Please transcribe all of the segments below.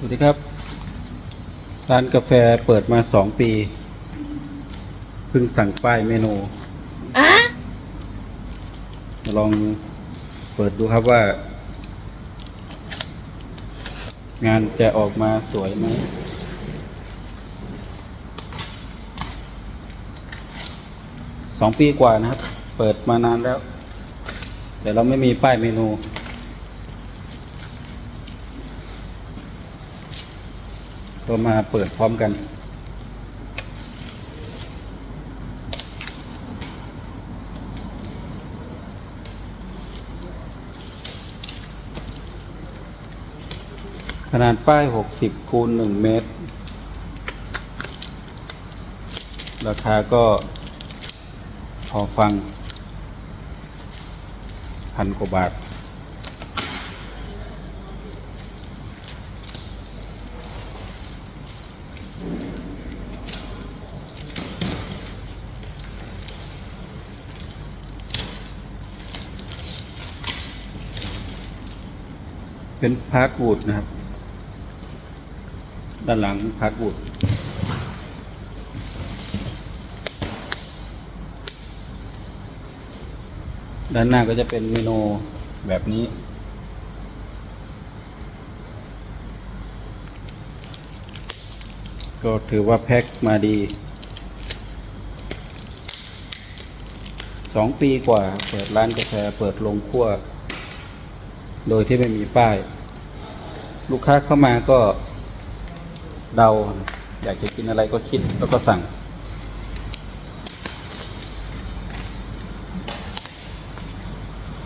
สวัสดีครับ ร้านกาแฟเปิดมาสองปี เพิ่งสั่งป้ายเมนูมาลองเปิดดูครับว่า งานจะออกมาสวยไหมสองปีกว่านะครับ เปิดมานานแล้ว แต่เราไม่มีป้ายเมนู ก็มาเปิดพร้อมกัน ขนาดป้าย 60คูณ1เมตร ราคาก็พอฟังพันกว่าบาท เป็นพาร์ทวูดนะครับ ด้านหลังพาร์ทวูดด้านหน้าก็จะเป็นเมนูแบบนี้ ก็ถือว่าแพ็คมาดีสองปีกว่า เปิดร้านกาแฟเปิดลงขั้ว โดยที่ไม่มีป้าย ลูกค้าเข้ามาก็เดา อยากจะกินอะไรก็คิดแล้วก็สั่ง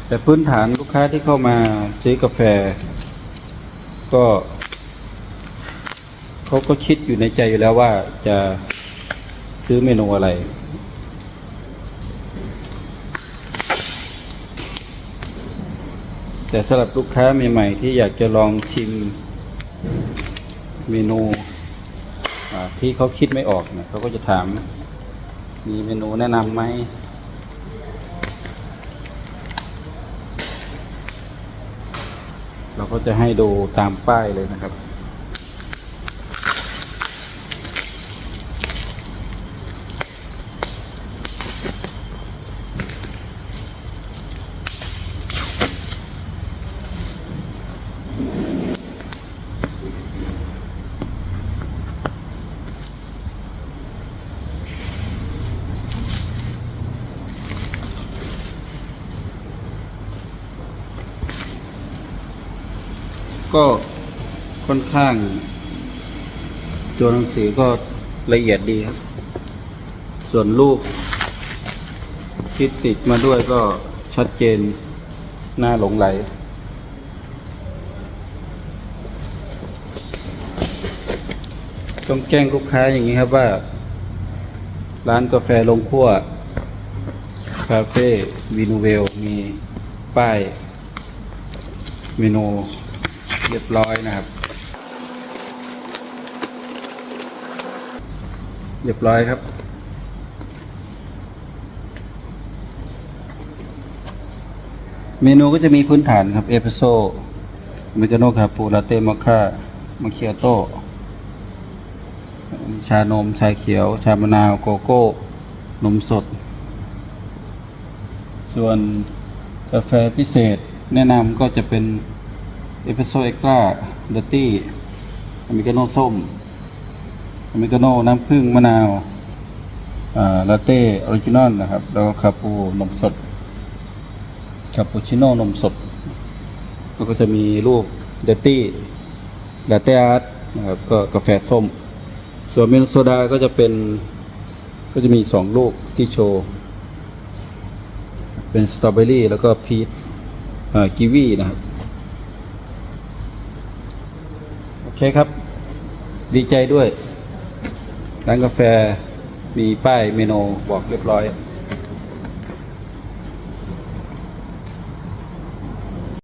แต่พื้นฐานลูกค้าที่เข้ามาซื้อกาแฟ ก็เขาก็คิดอยู่ในใจอยู่แล้วว่าจะซื้อเมนูอะไร แต่สำหรับลูกค้าใหม่ๆที่อยากจะลองชิมเมนูที่เขาคิดไม่ออกเนี่ยเขาก็จะถาม มีเมนูแนะนำไหมเราก็จะให้ดูตามป้ายเลยนะครับ ก็ค่อนข้าง ตัวหนังสือก็ละเอียดดีครับ ส่วนรูปที่ติดมาด้วยก็ชัดเจนน่าหลงไหล ต้องแจ้งลูกค้าอย่างนี้ครับว่า ร้านกาแฟลงขั้วคาเฟ่วีนูเวล มีป้ายเมนู เรียบร้อยนะครับ เรียบร้อยครับ เมนูก็จะมีพื้นฐานครับ เอสเปรสโซ่เมกาโนคาปูลาเต้มอคค่ามะเคียโต้ชานม ชาเขียว ชามะนาว โกโก้ นมสด ส่วนกาแฟพิเศษแนะนำก็จะเป็น เอสเปรสโซ่เอ็กตร้าเดตตี้อเมริกาโน่ส้มอเมริกาโน่น้ำผึ้งมะนาวลาเต้ออริจินอลนะครับ แล้วก็คาปูนมสดคาปูชิโน่นมสดแล้วก็จะมีรูปเดตตี้ลาเต้อาร์ตนะครับก็กาแฟส้ม ส่วนเมนูโซดาก็จะเป็น ก็จะมีสองลูกที่โชว์ เป็นสตรอเบอรี่แล้วก็พีชกีวีนะครับ โอเคครับ ดีใจด้วย ร้านกาแฟมีป้ายเมนูบอกเรียบร้อย